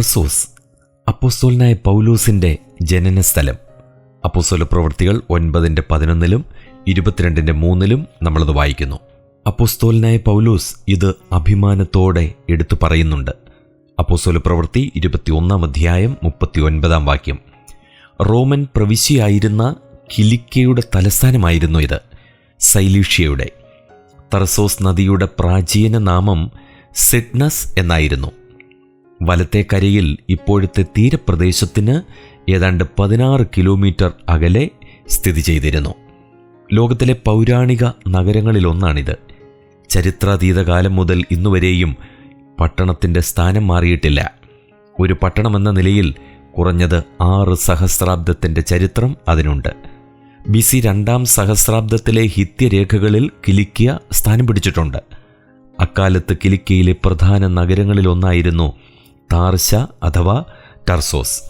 തർസോസ് അപ്പോസ്തോലനായ പൗലോസിന്റെ ജനനസ്ഥലം. അപ്പോസ്തോല പ്രവൃത്തികൾ ഒൻപതിന്റെ പതിനൊന്നിലും ഇരുപത്തിരണ്ടിന്റെ മൂന്നിലും നമ്മളത് വായിക്കുന്നു. അപ്പോസ്തോലനായ പൗലോസ് ഇത് അഭിമാനത്തോടെ എടുത്തു പറയുന്നുണ്ട്. അപ്പോസ്തോല പ്രവൃത്തി ഇരുപത്തിയൊന്നാം അധ്യായം മുപ്പത്തി ഒൻപതാം വാക്യം. റോമൻ പ്രവിശ്യയായിരുന്ന കിലിക്കയുടെ തലസ്ഥാനമായിരുന്നു ഇത് സൈലീഷ്യയുടെ. തർസോസ് നദിയുടെ പ്രാചീന നാമം സിഡ്നസ് എന്നായിരുന്നു. വലത്തെ കരയിൽ ഇപ്പോഴത്തെ തീരപ്രദേശത്തിന് ഏതാണ്ട് പതിനാറ് കിലോമീറ്റർ അകലെ സ്ഥിതി ചെയ്തിരുന്നു. ലോകത്തിലെ പൗരാണിക നഗരങ്ങളിലൊന്നാണിത്. ചരിത്രാതീത കാലം മുതൽ ഇന്നുവരെയും പട്ടണത്തിന്റെ സ്ഥാനം മാറിയിട്ടില്ല. ഒരു പട്ടണമെന്ന നിലയിൽ കുറഞ്ഞത് ആറ് സഹസ്രാബ്ദത്തിന്റെ ചരിത്രം അതിനുണ്ട്. ബി സി രണ്ടാം സഹസ്രാബ്ദത്തിലെ ഹിത്യരേഖകളിൽ കിലിക്കിയ സ്ഥാനം പിടിച്ചിട്ടുണ്ട്. അക്കാലത്ത് കിലിക്കയിലെ പ്രധാന നഗരങ്ങളിലൊന്നായിരുന്നു താർശ അഥവാ ടർസോസ്.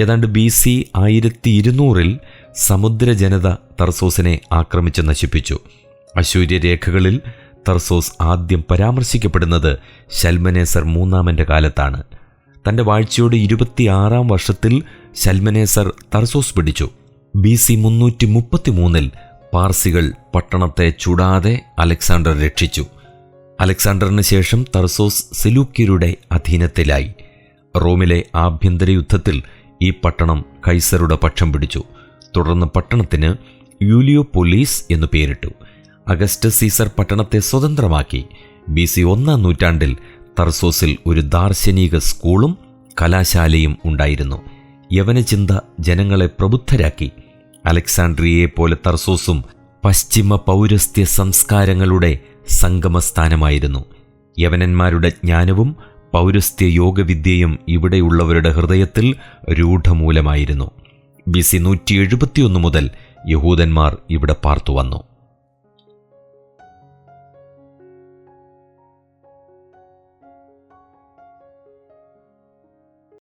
ഏതാണ്ട് ബി സി ആയിരത്തി ഇരുന്നൂറിൽ സമുദ്രജനത തർസോസിനെ ആക്രമിച്ച് നശിപ്പിച്ചു. അശൂര്യരേഖകളിൽ തർസോസ് ആദ്യം പരാമർശിക്കപ്പെടുന്നത് ശൽമനേസർ മൂന്നാമന്റെ കാലത്താണ്. തന്റെ വാഴ്ചയുടെ ഇരുപത്തിയാറാം വർഷത്തിൽ ശൽമനേസർ തർസോസ് പിടിച്ചു. ബി സി മുന്നൂറ്റി മുപ്പത്തി മൂന്നിൽ പാർസികൾ പട്ടണത്തെ ചുടാതെ അലക്സാണ്ടർ രക്ഷിച്ചു. അലക്സാണ്ടറിന് ശേഷം തർസോസ് സെലൂക്കിയരുടെ അധീനത്തിലായി. റോമിലെ ആഭ്യന്തര യുദ്ധത്തിൽ ഈ പട്ടണം കൈസറുടെ പക്ഷം പിടിച്ചു. തുടർന്ന് പട്ടണത്തിന് യൂലിയോ പോലീസ് എന്നു പേരിട്ടു. അഗസ്റ്റ് സീസർ പട്ടണത്തെ സ്വതന്ത്രമാക്കി. ബി സി ഒന്നാം നൂറ്റാണ്ടിൽ തർസോസിൽ ഒരു ദാർശനിക സ്കൂളും കലാശാലയും ഉണ്ടായിരുന്നു. യവനചിന്ത ജനങ്ങളെ പ്രബുദ്ധരാക്കി. അലക്സാണ്ട്രിയയെ പോലെ തർസോസും പശ്ചിമ പൗരസ്ത്യ സംസ്കാരങ്ങളുടെ സംഗമസ്ഥാനമായിരുന്നു. യവനന്മാരുടെ ജ്ഞാനവും പൗരസ്ത്യ യോഗവിദ്യയും ഇവിടെയുള്ളവരുടെ ഹൃദയത്തിൽ രൂഢമൂലമായിരുന്നു. ബി സി നൂറ്റി എഴുപത്തിയൊന്ന് മുതൽ യഹൂദന്മാർ ഇവിടെ പാർത്തു വന്നു.